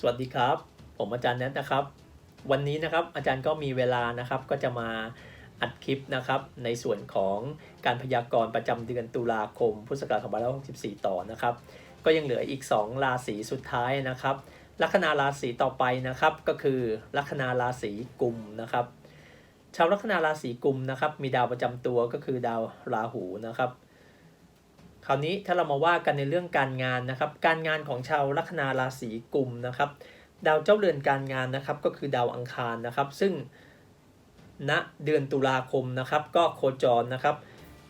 สวัสดีครับ ผมอาจารย์แนทนะครับ วันนี้นะครับอาจารย์ก็มีเวลานะครับก็จะมาอัดคลิปนะครับในส่วนของการพยากรณ์ประจำเดือนตุลาคม พุทธศักราช2564 ต่อนะครับ ก็ยังเหลืออีก 2 ราศีสุดท้ายนะครับ ลัคนาราศีต่อไปนะครับก็คือลัคนาราศีกุมนะครับ ชาวลัคนาราศีกุมนะครับมีดาวประจำตัวก็คือดาวราหูนะครับ คราวนี้ถ้าเรามาว่ากันในเรื่องการงานนะครับ การงานของชาวลัคนาราศีกุมนะครับ ดาวเจ้าเรือนการงานนะครับก็คือดาวอังคารนะครับ ซึ่งณเดือนตุลาคมนะครับ ก็โคจรนะครับ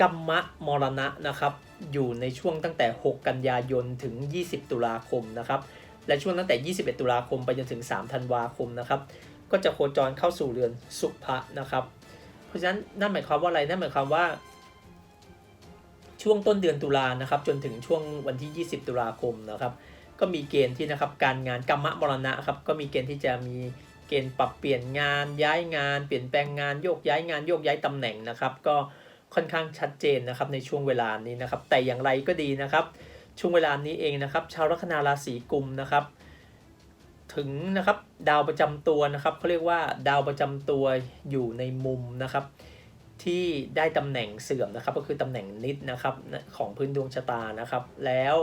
กัมมะมรณะนะครับ อยู่ในช่วงตั้งแต่ 6 กันยายนถึง 20 ตุลาคมนะครับ และช่วงตั้งแต่ 21 ตุลาคมไปจนถึง 3 ธันวาคมนะครับ ก็จะโคจรเข้าสู่เรือนสุภะนะครับ เพราะฉะนั้นนั่นหมายความว่าอะไรนั่นหมายความว่า ช่วงต้นเดือนตุลานะครับจนถึงช่วงวันที่ 20 ตุลาคมนะครับก็มีเกณฑ์ที่นะครับการงานกรรมะมรณะครับก็มีเกณฑ์ที่จะมีเกณฑ์ปรับเปลี่ยนงานย้ายงาน เปลี่ยนแปลงงานโยกย้ายงานโยกย้ายตำแหน่งนะครับก็ค่อนข้างชัดเจนนะครับในช่วงเวลานี้นะครับแต่อย่างไรก็ดีนะครับช่วงเวลานี้เองนะครับ ชาวลัคนาราศีกุมนะครับถึงนะครับดาวประจำตัวนะครับเขาเรียกว่าดาวประจำตัวอยู่ในมุมนะครับ ที่ได้ตำแหน่งเสื่อมนะครับก็คือตำแหน่งนิดนะครับของพื้นดวงชะตานะครับ แล้ว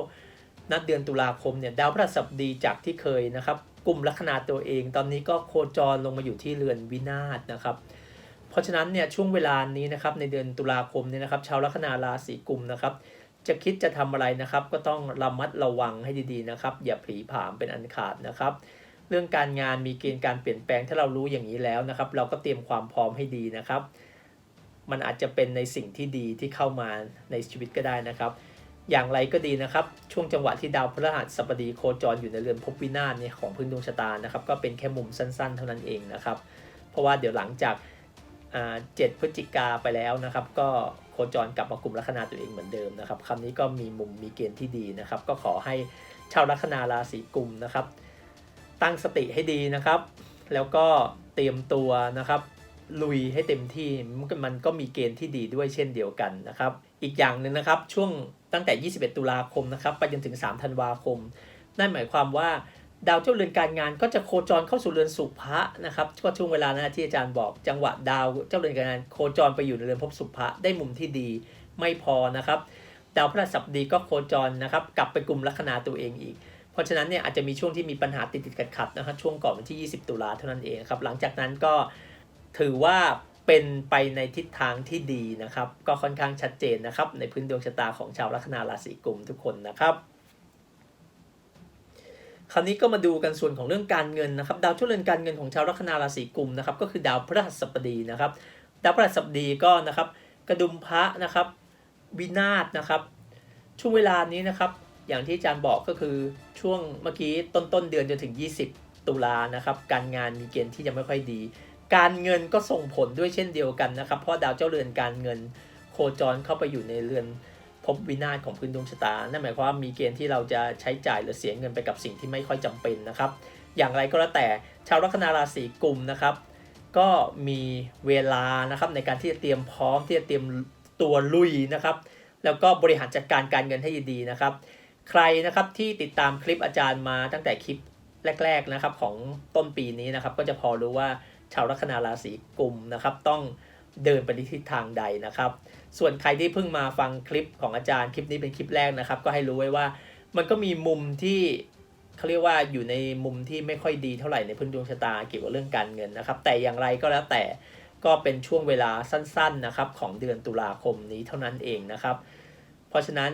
นัดเดือนตุลาคมเนี่ยดาวพฤหัสบดีจากที่เคยนะครับกลุ่มลัคนาตัวเอง ตอนนี้ก็โคจรลงมาอยู่ที่เรือนวินาศนะครับ เพราะฉะนั้นเนี่ยช่วงเวลานี้นะครับในเดือนตุลาคมเนี่ยนะครับชาวลัคนาราศีกุมนะครับ จะคิดจะทำอะไรนะครับ ก็ต้องระมัดระวังให้ดีๆนะครับ อย่าผีผามเป็นอันขาดนะครับ เรื่องการงานมีเกณฑ์การเปลี่ยนแปลงถ้าเรารู้อย่างนี้แล้วนะครับ เราก็เตรียมความพร้อมให้ดีนะครับ มันอาจจะเป็นในสิ่งที่ดีที่เข้ามาในชีวิตก็ได้นะครับ อย่างไรก็ดีนะครับ ช่วงจังหวะที่ดาวพฤหัสบดีโคจรอยู่ในเรือนภพวินาศเนี่ยของพื้นดวงชะตานะครับ ก็เป็นแค่มุมสั้นๆ เท่านั้นเองนะครับ เพราะว่าเดี๋ยวหลังจากเจ็ดพฤศจิกาไปแล้วนะครับ ก็โคจรกลับมากลุ่มลัคนาตัวเองเหมือนเดิมนะครับคำนี้ก็มีมุมมีเกณฑ์ที่ดีนะครับ ก็ขอให้ชาวลัคนาราศีกุมนะครับ ตั้งสติให้ดีนะครับ แล้วก็เตรียมตัวนะครับ ลุยให้เต็มที่มันก็มีเกณฑ์ที่ดีด้วยเช่นเดียวกันนะครับ อีกอย่างหนึ่งนะครับช่วงตั้งแต่ 21 ตุลาคมนะครับไปจนถึง 3 ธันวาคม นั่นหมายความว่าดาวเจ้าเรือนการงานก็จะโคจรเข้าสู่เรือนสุภะนะครับก็ช่วงเวลานะที่อาจารย์บอกจังหวะดาวเจ้าเรือนการงานโคจรไปอยู่ในเรือนภพสุภะได้มุมที่ดีไม่พอนะครับ ดาวพฤหัสบดีก็โคจรนะครับกลับไปกลุ่มลัคนาตัวเองอีก เพราะฉะนั้นเนี่ยอาจจะมีช่วงที่มีปัญหาติดติดขัดขัดนะครับช่วงก่อนวันที่ 20 ตุลาเท่านั้นเองครับหลังจากนั้นก็ ถือว่าเป็นไปในทิศทางที่ดีนะครับ ก็ค่อนข้างชัดเจนนะครับ ในพื้นดวงชะตาของชาวลัคนาราศีกุมทุกคนนะครับ คราวนี้ก็มาดูกันส่วนของเรื่องการเงินนะครับ ดาวช่วยเรือนการเงินของชาวลัคนาราศีกุมนะครับ ก็คือดาวพฤหัสบดีนะครับ ดาวพฤหัสบดีก็นะครับ กระดุมพระนะครับ วินาศนะครับ ช่วงเวลานี้นะครับ อย่างที่อาจารย์บอกก็คือช่วงเมื่อกี้ต้นต้นเดือนจนถึง 20 ตุลานะครับ การงานมีเกณฑ์ที่จะไม่ค่อยดี การเงินก็ส่งผลด้วยเช่นเดียวกันนะครับ เพราะดาวเจ้าเรือนการเงินโคจรเข้าไปอยู่ในเรือนภพวินาศของพื้นดวงชะตา นั่นหมายความว่ามีเกณฑ์ที่เราจะใช้จ่ายหรือเสียเงินไปกับสิ่งที่ไม่ค่อยจำเป็นนะครับ อย่างไรก็แล้วแต่ชาวลัคนาราศีกุมนะครับ ก็มีเวลานะครับในการที่จะเตรียมพร้อมที่จะเตรียมตัวลุยนะครับ แล้วก็บริหารจัดการการเงินให้ดีนะครับ ใครนะครับที่ติดตามคลิปอาจารย์มาตั้งแต่คลิปแรก ๆนะครับของต้นปีนี้นะครับ ก็จะพอรู้ว่า ชาวลัคนาราศีกุมนะครับ ต้องเดินไปในทิศทางใดนะครับ ส่วนใครที่เพิ่งมาฟังคลิปของอาจารย์คลิปนี้เป็นคลิปแรกนะครับ ก็ให้รู้ไว้ว่ามันก็มีมุมที่เขาเรียกว่าอยู่ในมุมที่ไม่ค่อยดีเท่าไหร่ในพื้นดวงชะตาเกี่ยวกับเรื่องการเงินนะครับ แต่อย่างไรก็แล้วแต่ก็เป็นช่วงเวลาสั้นๆนะครับของเดือนตุลาคมนี้เท่านั้นเองนะครับ เพราะฉะนั้น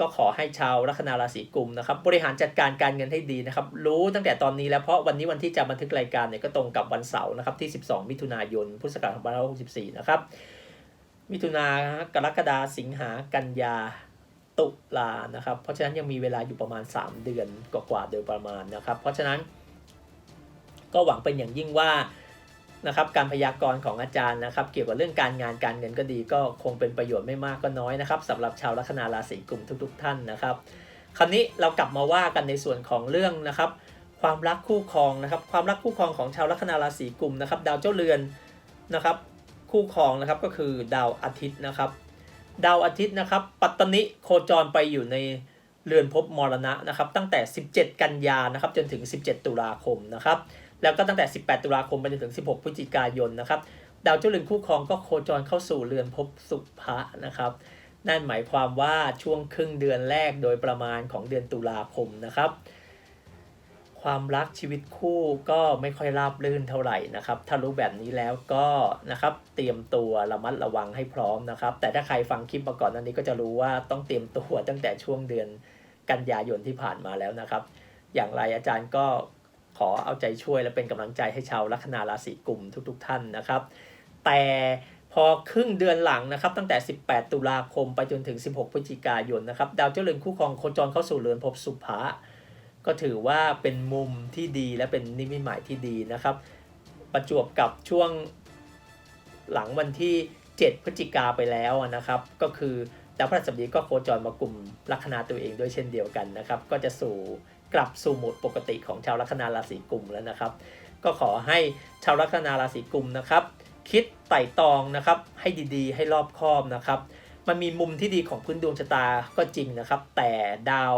ก็ขอให้ชาวลัคนาราศีกุมนะครับบริหารจัดการการเงินให้ดีนะครับรู้ตั้งแต่ตอนนี้แล้วเพราะวันนี้วันที่จะบันทึกรายการเนี่ยก็ตรงกับวันเสาร์นะครับที่ 12 มิถุนายนพุทธศักราช2564 นะครับ มิถุนากรกฎาสิงหากันยาตุลานะครับ เพราะฉะนั้นยังมีเวลาอยู่ประมาณ 3 เดือนกว่าๆโดยประมาณนะครับ เพราะฉะนั้นก็หวังเป็นอย่างยิ่งว่า นะครับการพยากรณ์ของอาจารย์นะครับ เกี่ยวกับเรื่องการงานการเงินก็ดี ก็คงเป็นประโยชน์ไม่มากก็น้อยนะครับสำหรับชาวลัคนาราศีกุมทุก ๆ ท่านนะครับ คราวนี้เรากลับมาว่ากันในส่วนของเรื่องนะครับ ความรักคู่ครองนะครับ ความรักคู่ครองของชาวลัคนาราศีกุมนะครับ ดาวเจ้าเรือนนะครับคู่ครองนะครับก็คือดาวอาทิตย์นะครับ ดาวอาทิตย์นะครับ ปัตตนิโคจรไปอยู่ในเรือนภพมรณะนะครับ ตั้งแต่ 17 กันยานะครับจนถึง 17 ตุลาคมนะครับ แล้วก็ตั้งแต่ 18 ตุลาคมไปจนถึง 16 พฤศจิกายนนะครับ ดาวเจ้าเรือนคู่ครองก็โคจรเข้าสู่เรือนภพสุภะนะครับ นั่นหมายความว่าช่วงครึ่งเดือนแรกโดยประมาณของเดือนตุลาคมนะครับ ความรักชีวิตคู่ก็ไม่ค่อยราบรื่นเท่าไหร่นะครับ ถ้ารู้แบบนี้แล้วก็นะครับเตรียมตัวระมัดระวังให้พร้อมนะครับ แต่ถ้าใครฟังคลิปมาก่อนอันนี้ก็จะรู้ว่าต้องเตรียมตัวตั้งแต่ช่วงเดือนกันยายนที่ผ่านมาแล้วนะครับ อย่างไรอาจารย์ก็ ขอเอาใจช่วยและเป็นกำลังใจให้ชาวลัคนาราศีกุมทุกๆทท่านนะครับ แต่พอครึ่งเดือนหลังนะครับตั้งแต่ 18 ตุลาคมไปจนถึง 16 พฤศจิกายนนะครับ ดาวเจ้าเรือนคู่ครองโคจรเข้าสู่เรือนภพสุภะก็ถือว่าเป็นมุมที่ดีและเป็นนิมิตหมายที่ดีนะครับ ประจวบกับช่วงหลังวันที่ 7 พฤศจิกาไปแล้วนะครับ ก็คือ ดาวพฤหัสบดีก็โคจรมากลุ่มลัคนาตัวเองด้วยเช่นเดียวกันนะครับ ก็จะสู่กลับสู่โหมดปกติของชาวลัคนาราศีกุมแล้วนะครับ ก็ขอให้ชาวลัคนาราศีกุมนะครับ คิดไต่ตองนะครับ ให้ดีๆ ให้รอบคอบนะครับ มันมีมุมที่ดีของพื้นดวงชะตาก็จริงนะครับ แต่ดาว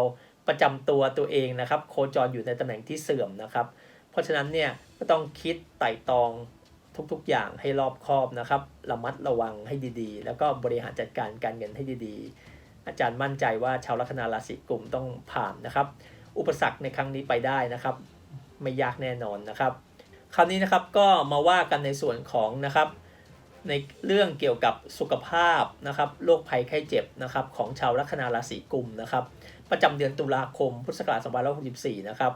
ประจำตัวตัวเองนะครับ โคจรอยู่ในตำแหน่งที่เสื่อมนะครับ เพราะฉะนั้นเนี่ยก็ต้องคิดไต่ตอง ทุกๆ อย่างให้รอบคอบนะครับ ระมัดระวังให้ดีๆ แล้วก็บริหารจัดการการเงินให้ดีๆ อาจารย์มั่นใจว่าชาวลัคนาราศีกุมต้องผ่านนะครับ อุปสรรคในครั้งนี้ไปได้นะครับ ไม่ยากแน่นอนนะครับ คราวนี้นะครับก็มาว่ากันในส่วนของนะครับในเรื่องเกี่ยวกับสุขภาพนะครับโรคภัยไข้เจ็บนะครับของชาวลัคนาราศีกุมนะครับ ประจำเดือนตุลาคมพุทธศักราช2564 นะครับ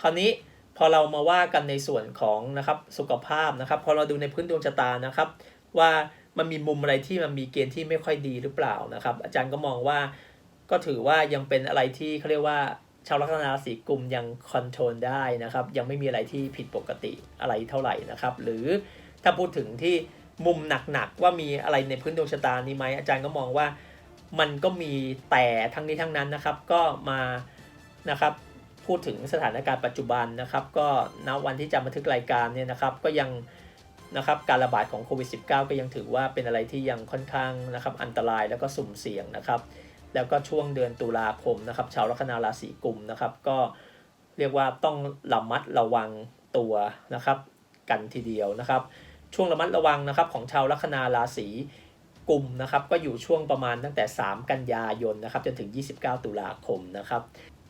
คราวนี้ พอเรามาว่ากันในส่วนของนะครับสุขภาพนะครับ พอเราดูในพื้นดวงชะตานะครับ ว่ามันมีมุมอะไรที่มันมีเกณฑ์ที่ไม่ค่อยดีหรือเปล่านะครับ อาจารย์ก็มองว่าก็ถือว่ายังเป็นอะไรที่เขาเรียกว่าชาวลัคนาราศีกุมยังคอนโทรลได้นะครับ ยังไม่มีอะไรที่ผิดปกติอะไรเท่าไหร่นะครับ หรือถ้าพูดถึงที่มุมหนักๆว่ามีอะไรในพื้นดวงชะตานี้ไหมอาจารย์ก็มองว่ามันก็มีแต่ทั้งนี้ทั้งนั้นนะครับ ก็มานะครับ พูดถึงสถานการณ์ปัจจุบันนะครับ ก็ณวันที่จะบันทึกรายการเนี่ยนะครับ ก็ยังนะครับการระบาดของโควิด -19 ก็ยังถือว่าเป็นอะไรที่ยังค่อนข้างนะครับอันตรายแล้วก็สุ่มเสี่ยงนะครับ แล้วก็ช่วงเดือนตุลาคมนะครับ ชาวลัคนาราศีกุมนะครับ ก็เรียกว่าต้องระมัดระวังตัวนะครับ กันทีเดียวนะครับ ช่วงระมัดระวังนะครับของชาวลัคนาราศีกุมนะครับ ก็อยู่ช่วงประมาณตั้งแต่ 3 กันยายนนะครับจนถึง 29 ตุลาคมนะครับ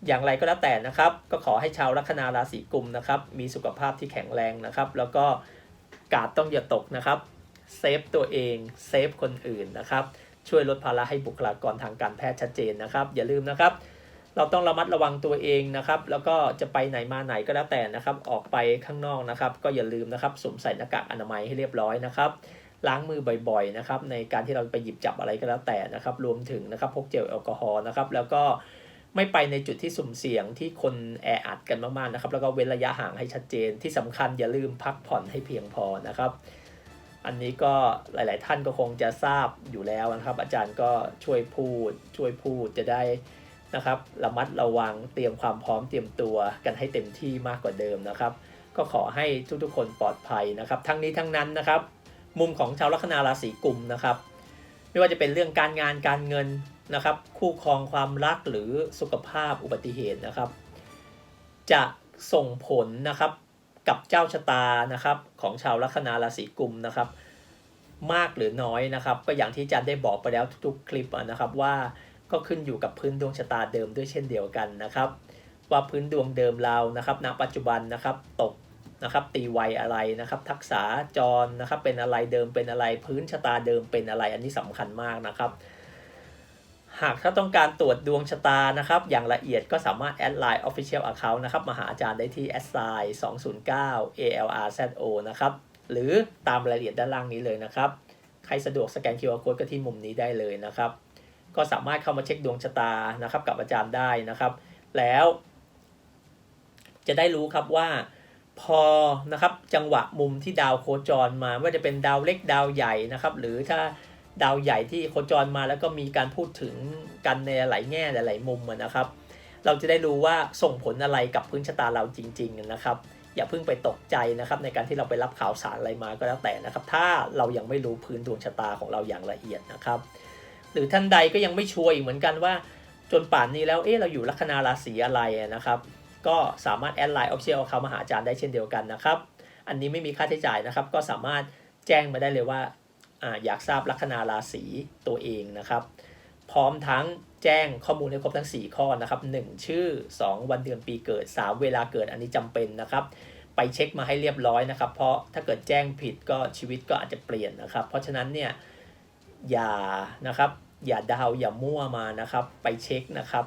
อย่างไรก็แล้วแต่นะครับ ก็ขอให้ชาวลัคนาราศีกุมนะครับ มีสุขภาพที่แข็งแรงนะครับ แล้วก็กาดต้องอย่าตกนะครับเซฟตัวเองเซฟคนอื่นนะครับ ช่วยลดภาระให้บุคลากรทางการแพทย์ชัดเจนนะครับ อย่าลืมนะครับ เราต้องระมัดระวังตัวเองนะครับ แล้วก็จะไปไหนมาไหนก็แล้วแต่นะครับ ออกไปข้างนอกนะครับ ก็อย่าลืมนะครับสวมใส่หน้ากากอนามัยให้เรียบร้อยนะครับล้างมือบ่อยๆนะครับในการที่เราไปหยิบจับอะไรก็แล้วแต่นะครับ รวมถึงนะครับพกเจลแอลกอฮอล์นะครับ แล้วก็ ไม่ไปในจุดที่สุ่มเสี่ยงที่คนแออัดกันมากๆนะครับ แล้วก็เว้นระยะห่างให้ชัดเจนที่สำคัญอย่าลืมพักผ่อนให้เพียงพอนะครับ อันนี้ก็หลาย ๆ ท่านก็คงจะทราบอยู่แล้วนะครับ อาจารย์ก็ช่วยพูด ช่วยพูดจะได้นะครับระมัดระวังเตรียมความพร้อมเตรียมตัวกันให้เต็มที่มากกว่าเดิมนะครับ ก็ขอให้ทุกๆคนปลอดภัยนะครับ ทั้งนี้ทั้งนั้นนะครับ มุมของชาวลัคนาราศีกุมนะครับ ไม่ว่าจะเป็นเรื่องการงานการเงิน นะครับ คู่ครองความรักหรือสุขภาพอุบัติเหตุนะครับ จะส่งผลนะครับกับเจ้าชะตานะครับของชาวลัคนาราศีกุมนะครับ มากหรือน้อยนะครับ ก็อย่างที่จารย์ได้บอกไปแล้วทุกๆคลิปนะครับว่าก็ขึ้นอยู่กับพื้นดวงชะตาเดิมด้วยเช่นเดียวกันนะครับ ว่าพื้นดวงเดิมเรานะครับณปัจจุบันนะครับตกนะครับตีวัยอะไรนะครับ ทักษะจรนะครับเป็นอะไรเดิมเป็นอะไรพื้นชะตาเดิมเป็นอะไรอันนี้สำคัญมากนะครับ หากถ้าต้องการตรวจดวงชะตานะครับ อย่างละเอียดก็สามารถแอดไลน์ Official Account นะครับ มาหาอาจารย์ได้ที่ a s s i 209 ALRZO นะครับ หรือตามรายละเอียดด้านล่างนี้เลยนะครับ ใครสะดวกสแกน QR Code ก็ที่มุมนี้ได้เลยนะครับ ก็สามารถเข้ามาเช็คดวงชะตานะครับ กับอาจารย์ได้นะครับ แล้ว จะได้รู้ครับว่าพอนะครับจังหวะมุมที่ดาวโคจรมาว่าจะเป็นดาวเล็กดาวใหญ่นะครับ หรือถ้า ดาวใหญ่ที่โคจรมาแล้วก็มีการพูดถึงกันในหลายแง่หลายมุมนะครับ เราจะได้รู้ว่าส่งผลอะไรกับพื้นชะตาเราจริง ๆ นะครับ อย่าเพิ่งไปตกใจนะครับในการที่เราไปรับข่าวสารอะไรมาก็แล้วแต่นะครับ ถ้าเรายังไม่รู้พื้นดวงชะตาของเราอย่างละเอียดนะครับ หรือท่านใดก็ยังไม่ชัวร์อีกเหมือนกันว่า จนป่านนี้แล้วเอ๊ะเราอยู่ลัคนาราศีอะไรนะครับก็สามารถแอดไลน์ออฟเชียลเขามาหาอาจารย์ได้เช่นเดียวกันนะครับ อันนี้ไม่มีค่าใช้จ่ายนะครับ ก็สามารถแจ้งมาได้เลยว่า อยากทราบลัคนาราศีตัวเองนะครับ พร้อมทั้งแจ้งข้อมูลให้ครบทั้ง 4 ข้อนะครับ 1 ชื่อ 2 วันเดือนปีเกิด 3 เวลาเกิดอันนี้จำเป็นนะครับ ไปเช็คมาให้เรียบร้อยนะครับ เพราะถ้าเกิดแจ้งผิดก็ชีวิตก็อาจจะเปลี่ยนนะครับ เพราะฉะนั้นเนี่ยอย่านะครับอย่าดาวอย่ามั่วมานะครับ ไปเช็คนะครับ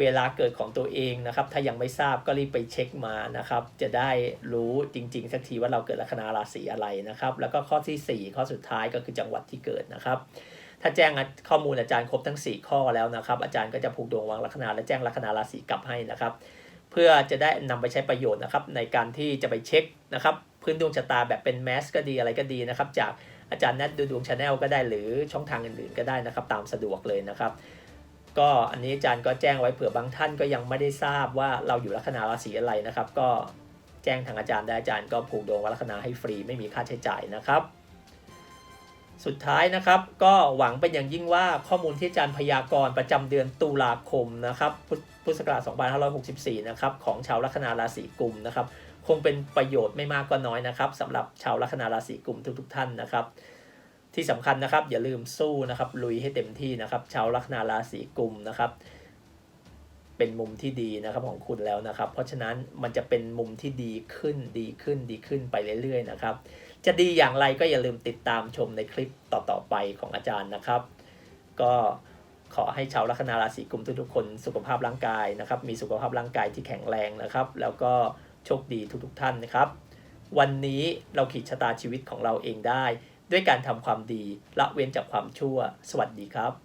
เวลาเกิดของตัวเองนะครับ ถ้ายังไม่ทราบก็รีบไปเช็คมานะครับ จะได้รู้จริง ๆ สักทีว่าเราเกิดลัคนาราศีอะไรนะครับ แล้วก็ข้อทีสี่ 4 ข้อสุดท้ายก็คือจังหวัดที่เกิดนะครับ ถ้าแจ้งข้อมูลอาจารย์ครบทั้ง 4 ข้อแล้วนะครับ อาจารย์ก็จะผูกดวงวางลัคนาและแจ้งลัคนาราศีกลับให้นะครับ เพื่อจะได้นำไปใช้ประโยชน์นะครับ ในการที่จะไปเช็คนะครับพื้นดวงชะตาแบบเป็นแมสก็ดีอะไรก็ดีนะครับ จากอาจารย์แนทดูดวงชาแนลก็ได้หรือช่องทางอื่นๆก็ได้นะครับ ตามสะดวกเลยนะครับ ก็อันนี้อาจารย์ก็แจ้งไว้เผื่อบางท่านก็ยังไม่ได้ทราบว่าเราอยู่ลัคนาราศีอะไรนะครับ ก็แจ้งทางอาจารย์ได้อาจารย์ก็ผูกดวงวัลัคนาให้ฟรีไม่มีค่าใช้จ่ายนะครับ สุดท้ายนะครับ ก็หวังเป็นอย่างยิ่งว่าข้อมูลที่อาจารย์พยากรณ์ประจำเดือนตุลาคมนะครับพุทพุทธศักราช2564 นะครับของชาวลัคนาราศีกุมนะครับ คงเป็นประโยชน์ไม่มากก็น้อยนะครับสำหรับชาวลัคนาราศีกุมทุกๆ ท่านนะครับ ที่สำคัญนะครับ อย่าลืมสู้นะครับ ลุยให้เต็มที่นะครับ ชาวลัคนาราศีกุมนะครับ เป็นมุมที่ดีนะครับของคุณแล้วนะครับ เพราะฉะนั้นมันจะเป็นมุมที่ดีขึ้นดีขึ้นดีขึ้นไปเรื่อยๆนะครับ จะดีอย่างไรก็อย่าลืมติดตามชมในคลิปต่อๆไปของอาจารย์นะครับ ก็ขอให้ชาวลัคนาราศีกุมทุกๆคนสุขภาพร่างกายนะครับ มีสุขภาพร่างกายที่แข็งแรงนะครับ แล้วก็โชคดีทุกๆท่านนะครับ วันนี้เราขีดชะตาชีวิตของเราเองได้ ด้วยการทำความดีละเว้นจากความชั่ว สวัสดีครับ